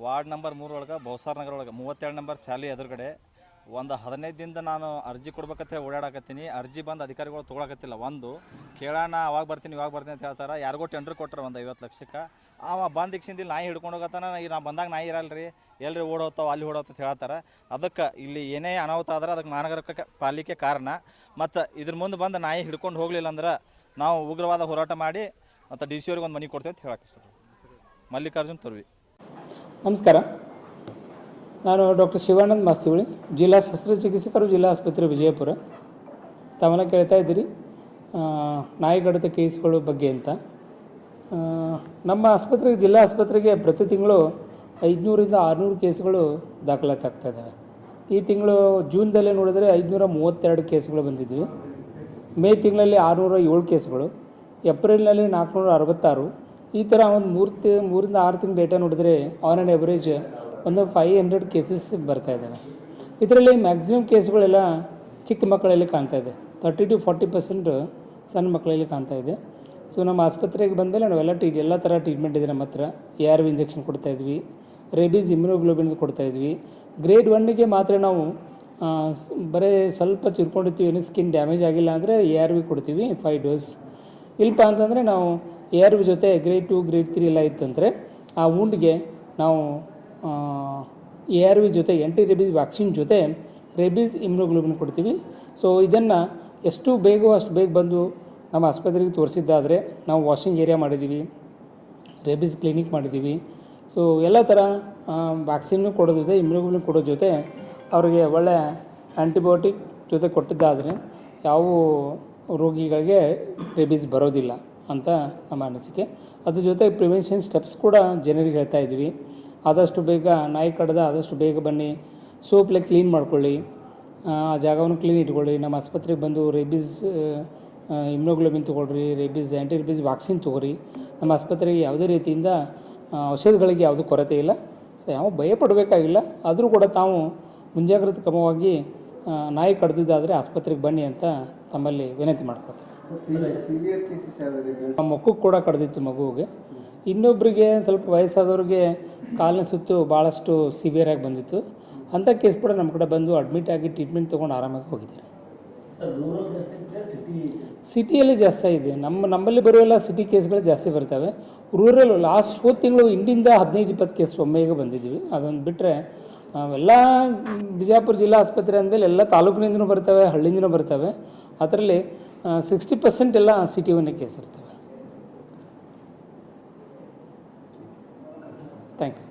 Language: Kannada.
ವಾರ್ಡ್ ನಂಬರ್ ಮೂರು ಒಳಗೆ ಬೌಸಾರ್ ನಗರ ಒಳಗೆ, ಮೂವತ್ತೆರಡು ನಂಬರ್ ಸ್ಯಾಲಿ ಎದುರುಗಡೆ ಒಂದು ಹದಿನೈದು ದಿನದ ನಾನು ಅರ್ಜಿ ಕೊಡ್ಬೇಕಂತ ಓಡಾಡಕತ್ತೀನಿ. ಅರ್ಜಿ ಬಂದು ಅಧಿಕಾರಿಗಳು ತೊಗೊಳಕತ್ತಿಲ್ಲ. ಒಂದು ಕೇಳೋಣ ಅವಾಗ ಬರ್ತೀನಿ, ಇವಾಗ ಬರ್ತೀನಿ ಅಂತ ಹೇಳ್ತಾರೆ. ಯಾರಿಗೋ ಟೆಂಡ್ರ್ ಕೊಟ್ಟರೆ ಒಂದು ಐವತ್ತು ಲಕ್ಷಕ್ಕೆ. ಅವ ಬಂದು ಇಕ್ಸಿಂದಿಲ್ಲ ನಾಯಿ ಹಿಡ್ಕೊಂಡು ಹೋಗತ್ತಾನ. ಈಗ ನಾ ಬಂದಾಗ ನಾಯಿ ಇರಲ್ಲ ರೀ ಎಲ್ರಿ ಓಡೋತಾವ, ಅಲ್ಲಿ ಓಡೋತ ಅಂತ ಹೇಳ್ತಾರೆ. ಅದಕ್ಕೆ ಇಲ್ಲಿ ಏನೇ ಅನಾಹುತ ಆದ್ರೆ ಅದಕ್ಕೆ ಮಹಾನಗರ ಪಾಲಿಕೆ ಕಾರಣ. ಮತ್ತು ಇದ್ರ ಮುಂದೆ ಬಂದು ನಾಯಿ ಹಿಡ್ಕೊಂಡು ಹೋಗಲಿಲ್ಲ ಅಂದ್ರೆ ನಾವು ಉಗ್ರವಾದ ಹೋರಾಟ ಮಾಡಿ ಮತ್ತು ಡಿ ಸಿ ಅವ್ರಿಗೆ ಒಂದು ಮನೆ ಕೊಡ್ತೇವೆ ಅಂತ ಹೇಳಕ್ಕೆ ಇಷ್ಟ ಮಲ್ಲಿಕಾರ್ಜುನ್ ತುರ್ವಿ. ನಮಸ್ಕಾರ. ನಾನು ಡಾಕ್ಟರ್ ಶಿವಾನಂದ್ ಮಾಸ್ತಿಗುಳಿ ಜಿಲ್ಲಾ ಶಸ್ತ್ರಚಿಕಿತ್ಸಕರು ಜಿಲ್ಲಾ ಆಸ್ಪತ್ರೆ ವಿಜಯಪುರ. ತಾವೆಲ್ಲ ಕೇಳ್ತಾ ಇದ್ದೀರಿ. ನಾಯಿ ಕಡಿತ ಕೇಸ್ಗಳ ಬಗ್ಗೆ ಅಂತ. ನಮ್ಮ ಆಸ್ಪತ್ರೆಗೆ ಜಿಲ್ಲಾ ಆಸ್ಪತ್ರೆಗೆ ಪ್ರತಿ ತಿಂಗಳು ಐದುನೂರಿಂದ ಆರುನೂರು ಕೇಸ್ಗಳು ದಾಖಲಾತಿ ಆಗ್ತಾ ಇದ್ದಾವೆ. ಈ ತಿಂಗಳು ಜೂನ್ದಲ್ಲೇ ನೋಡಿದರೆ ಐದುನೂರ ಮೂವತ್ತೆರಡು ಕೇಸ್ಗಳು ಬಂದಿದ್ವಿ. ಮೇ ತಿಂಗಳಲ್ಲಿ ಆರುನೂರ ಏಳು ಕೇಸ್ಗಳು. ಏಪ್ರಿಲ್ನಲ್ಲಿ ನಾಲ್ಕುನೂರ ಅರವತ್ತಾರು. ಈ ಥರ ಒಂದು ಮೂರು ತಿ ಮೂರಿಂದ ಆರು ತಿಂಗಳು ಡೇಟಾ ನೋಡಿದ್ರೆ ಆನ್ ಆ್ಯಂಡ್ ಎವರೇಜ್ ಒಂದು ಫೈವ್ ಹಂಡ್ರೆಡ್ ಕೇಸಸ್ ಬರ್ತಾ ಇದ್ದಾವೆ ಇದರಲ್ಲಿ ಮ್ಯಾಕ್ಸಿಮಮ್ ಕೇಸ್ಗಳೆಲ್ಲ ಚಿಕ್ಕ ಮಕ್ಕಳಲ್ಲಿ ಕಾಣ್ತಾ ಇದೆ. ತರ್ಟಿ ಟು ಫಾರ್ಟಿ ಪರ್ಸೆಂಟ್ ಸಣ್ಣ ಮಕ್ಕಳಲ್ಲಿ ಕಾಣ್ತಾ ಇದೆ. ಸೊ ನಮ್ಮ ಆಸ್ಪತ್ರೆಗೆ ಬಂದಮೇಲೆ ನಾವೆಲ್ಲ ಟ್ರೀಟ್ ಎಲ್ಲ ಥರ ಟ್ರೀಟ್ಮೆಂಟ್ ಇದೆ ನಮ್ಮ ಹತ್ರ. ಎ ಆರ್ ವಿ ಇಂಜೆಕ್ಷನ್ ಕೊಡ್ತಾಯಿದ್ವಿ ರೇಬೀಸ್ ಇಮ್ಯುನೋಗ್ಲೋಬಿನ್ ಕೊಡ್ತಾಯಿದ್ವಿ ಗ್ರೇಡ್ ಒನ್ನಿಗೆ ಮಾತ್ರ ನಾವು ಬರೀ ಸ್ವಲ್ಪ ಚಿರ್ಕೊಂಡಿರ್ತೀವಿ, ಏನು ಸ್ಕಿನ್ ಡ್ಯಾಮೇಜ್ ಆಗಿಲ್ಲ ಅಂದರೆ ಎ ಆರ್ ವಿ ಕೊಡ್ತೀವಿ ಫೈವ್ ಡೋಸ್ ಇಲ್ಲಪ್ಪ ಅಂತಂದರೆ ನಾವು ವಿ ಜೊತೆ ಗ್ರೇಡ್ ಟು ಗ್ರೇಡ್ ತ್ರೀ ಎಲ್ಲ ಇತ್ತಂದರೆ ಆ wound-ಗೆ ನಾವು ಎ ಆರ್ ವಿ ಜೊತೆ ಎಂಟಿ ರೇಬೀಸ್ ವ್ಯಾಕ್ಸಿನ್ ಜೊತೆ ರೇಬೀಸ್ ಇಮ್ಯುನೋಗ್ಲೋಬಿನ್ ಕೊಡ್ತೀವಿ. ಸೊ ಇದನ್ನು ಎಷ್ಟು ಬೇಗ ಅಷ್ಟು ಬೇಗ ಬಂದು ನಮ್ಮ ಆಸ್ಪತ್ರೆಗೆ ತೋರಿಸಿದ್ದಾದರೆ ನಾವು ವಾಷಿಂಗ್ ಏರಿಯಾ ಮಾಡಿದ್ದೀವಿ ರೇಬಿಸ್ ಕ್ಲಿನಿಕ್ ಮಾಡಿದ್ದೀವಿ. ಸೊ ಎಲ್ಲ ಥರ ವ್ಯಾಕ್ಸಿನ್ನು ಕೊಡೋ ಜೊತೆ ಇಮ್ಯುನೋಗ್ಲೋಬಿನ್ ಕೊಡೋ ಜೊತೆ ಅವರಿಗೆ ಒಳ್ಳೆ ಆ್ಯಂಟಿಬಯೋಟಿಕ್ ಜೊತೆ ಕೊಟ್ಟಿದ್ದಾದರೆ ಯಾವ ರೋಗಿಗಳಿಗೆ ರೇಬೀಸ್ ಬರೋದಿಲ್ಲ. ಅಂತ ನಮ್ಮ ಅನಿಸಿಕೆ. ಅದ್ರ ಜೊತೆ ಪ್ರಿವೆನ್ಷನ್ ಸ್ಟೆಪ್ಸ್ ಕೂಡ ಜನರಿಗೆ ಹೇಳ್ತಾ ಇದ್ವಿ. ಆದಷ್ಟು ಬೇಗ ನಾಯಿ ಕಡ್ದ ಆದಷ್ಟು ಬೇಗ ಬನ್ನಿ. ಸೋಪ್ಲೆ ಕ್ಲೀನ್ ಮಾಡ್ಕೊಳ್ಳಿ. ಆ ಜಾಗವನ್ನು ಕ್ಲೀನ್ ಇಟ್ಕೊಳ್ಳಿ. ನಮ್ಮ ಆಸ್ಪತ್ರೆಗೆ ಬಂದು ರೇಬೀಸ್ ಇಮ್ಯುನೋಗ್ಲೋಬಿನ್ ತೊಗೊಳ್ರಿ ರೇಬೀಸ್ ಆ್ಯಂಟಿ ರೇಬೀಸ್ ವ್ಯಾಕ್ಸಿನ್ ತೊಗೊರಿ ನಮ್ಮ ಆಸ್ಪತ್ರೆಗೆ ಯಾವುದೇ ರೀತಿಯಿಂದ ಔಷಧಗಳಿಗೆ ಯಾವುದೂ ಕೊರತೆ ಇಲ್ಲ. ಸೊ ಯಾವ ಭಯ ಪಡಬೇಕಾಗಿಲ್ಲ ಆದರೂ ಕೂಡ ತಾವು ಮುಂಜಾಗ್ರತೆ ಕ್ರಮವಾಗಿ ನಾಯಿ ಕಡ್ದಿದ್ದಾದರೆ ಆಸ್ಪತ್ರೆಗೆ ಬನ್ನಿ ಅಂತ ತಮ್ಮಲ್ಲಿ ವಿನಂತಿ ಮಾಡ್ಕೊತೀನಿ ಮಕ್ಕಳು ಕೂಡ ಕಡ್ದಿತ್ತು ಮಗುವಿಗೆ. ಇನ್ನೊಬ್ಬರಿಗೆ ಸ್ವಲ್ಪ ವಯಸ್ಸಾದವ್ರಿಗೆ ಕಾಲಿನ ಸುತ್ತು ಭಾಳಷ್ಟು ಸಿವಿಯರ್ ಆಗಿ ಬಂದಿತ್ತು. ಅಂಥ ಕೇಸ್ ಕೂಡ ನಮ್ಮ ಕಡೆ ಬಂದು ಅಡ್ಮಿಟ್ ಆಗಿ ಟ್ರೀಟ್ಮೆಂಟ್ ತೊಗೊಂಡು ಆರಾಮಾಗಿ ಹೋಗಿದ್ದಾರೆ. ಸಿಟಿಯಲ್ಲಿ ಜಾಸ್ತಿ ಇದೆ ನಮ್ಮ ನಮ್ಮಲ್ಲಿ ಬರುವೆಲ್ಲ ಸಿಟಿ ಕೇಸ್ಗಳು ಜಾಸ್ತಿ ಬರ್ತವೆ. ರೂರಲ್ ಲಾಸ್ಟ್ ಹೋದ ತಿಂಗಳು ಇಂಡಿಂದ ಹದಿನೈದು ಇಪ್ಪತ್ತು ಕೇಸ್ ಒಮ್ಮೆಗೆ ಬಂದಿದ್ದೀವಿ ಅದೊಂದು ಬಿಟ್ಟರೆ ಎಲ್ಲ ಬಿಜಾಪುರ ಜಿಲ್ಲಾ ಆಸ್ಪತ್ರೆ ಅಂದಮೇಲೆ ಎಲ್ಲ ತಾಲೂಕಿನಿಂದನೂ ಬರ್ತವೆ ಹಳ್ಳಿಯಿಂದನೂ ಬರ್ತವೆ. ಅದರಲ್ಲಿ ಸಿಕ್ಸ್ಟಿ ಪರ್ಸೆಂಟ್ ಎಲ್ಲ ಸಿಟಿ ಒನ್ನೇ ಕೇಸ್ ಇರ್ತವೆ ಥ್ಯಾಂಕ್ ಯು